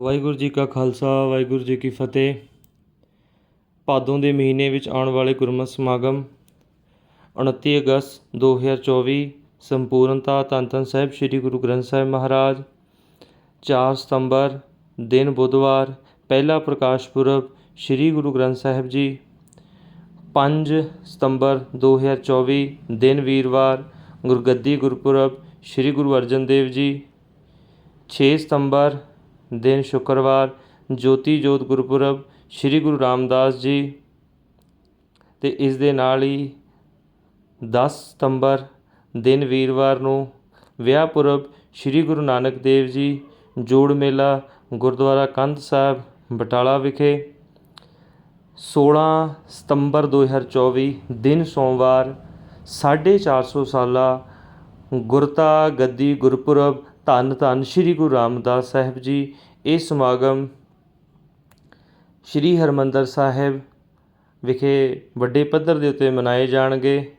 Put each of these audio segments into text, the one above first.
ਵਾਹਿਗੁਰੂ ਜੀ ਕਾ ਖਾਲਸਾ, ਵਾਹਿਗੁਰੂ ਜੀ ਕੀ ਫਤਿਹ। ਭਾਦੋਂ ਦੇ ਮਹੀਨੇ ਵਿੱਚ ਆਉਣ ਵਾਲੇ ਗੁਰਮਤਿ ਸਮਾਗਮ 29 ਅਗਸਤ 2024 ਸੰਪੂਰਨਤਾ ਧੰਨ ਧੰਨ ਸਾਹਿਬ ਸ੍ਰੀ ਗੁਰੂ ਗ੍ਰੰਥ ਸਾਹਿਬ ਮਹਾਰਾਜ। 4 ਸਤੰਬਰ, ਦਿਨ ਬੁੱਧਵਾਰ, ਪਹਿਲਾ ਪ੍ਰਕਾਸ਼ ਪੁਰਬ ਸ੍ਰੀ ਗੁਰੂ ਗ੍ਰੰਥ ਸਾਹਿਬ ਜੀ। 5 ਸਤੰਬਰ 2024 ਦਿਨ ਵੀਰਵਾਰ, ਗੁਰਗੱਦੀ ਗੁਰਪੁਰਬ ਸ੍ਰੀ ਗੁਰੂ ਅਰਜਨ ਦੇਵ ਜੀ। 6 ਸਤੰਬਰ ਦਿਨ ਸ਼ੁੱਕਰਵਾਰ, ਜੋਤੀ ਜੋਤ ਗੁਰਪੁਰਬ, ਸ੍ਰੀ ਗੁਰੂ ਰਾਮਦਾਸ ਜੀ। ਅਤੇ ਇਸ ਦੇ ਨਾਲ ਹੀ ਦਸ ਸਤੰਬਰ ਦਿਨ ਵੀਰਵਾਰ ਨੂੰ ਵਿਆਹ ਪੁਰਬ ਸ੍ਰੀ ਗੁਰੂ ਨਾਨਕ ਦੇਵ ਜੀ, ਜੋੜ ਮੇਲਾ, ਗੁਰਦੁਆਰਾ ਕੰਧ ਸਾਹਿਬ, ਬਟਾਲਾ ਵਿਖੇ 16 ਸਤੰਬਰ 2024 ਦਿਨ ਸੋਮਵਾਰ 450 ਸਾਲਾ ਗੁਰਤਾ ਗੱਦੀ ਗੁਰਪੁਰਬ ਧੰਨ ਧੰਨ ਸ੍ਰੀ ਗੁਰੂ ਰਾਮਦਾਸ ਸਾਹਿਬ ਜੀ। ਇਹ ਸਮਾਗਮ ਸ੍ਰੀ ਹਰਮੰਦਰ ਸਾਹਿਬ ਵਿਖੇ ਵੱਡੇ ਪੱਧਰ ਦੇ ਉੱਤੇ ਮਨਾਏ ਜਾਣਗੇ।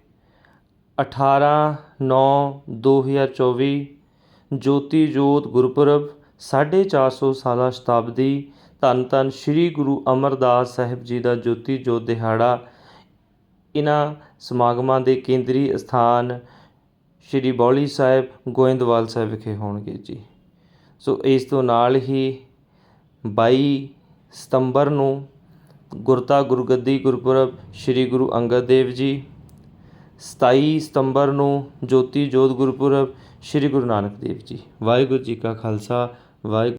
18 9 2024 ਜੋਤੀ ਜੋਤ ਗੁਰਪੁਰਬ 450 ਸਾਲਾ ਸ਼ਤਾਬਦੀ ਧੰਨ ਧੰਨ ਸ੍ਰੀ ਗੁਰੂ ਅਮਰਦਾਸ ਸਾਹਿਬ ਜੀ ਦਾ ਜੋਤੀ ਜੋਤ ਦਿਹਾੜਾ। ਇਹਨਾਂ ਸਮਾਗਮਾਂ ਦੇ ਕੇਂਦਰੀ ਸਥਾਨ ਸ਼੍ਰੀ ਬੌਲੀ ਸਾਹਿਬ ਗੋਇੰਦਵਾਲ ਸਾਹਿਬ ਵਿਖੇ ਹੋਣਗੇ ਜੀ। ਸੋ ਇਸ ਤੋਂ ਨਾਲ ਹੀ ਬਾਈ ਸਤੰਬਰ ਨੂੰ ਗੁਰਤਾ ਗੁਰਗੱਦੀ ਗੁਰਪੁਰਬ ਸ਼੍ਰੀ ਗੁਰੂ ਅੰਗਦ ਦੇਵ ਜੀ 27 ਸਤੰਬਰ ਨੂੰ ਜੋਤੀ ਜੋਤ ਗੁਰਪੁਰਬ ਸ਼੍ਰੀ ਗੁਰੂ ਨਾਨਕ ਦੇਵ ਜੀ। ਵਾਹਿਗੁਰੂ ਜੀ ਕਾ ਖਾਲਸਾ, ਵਾਹਿਗੁਰੂ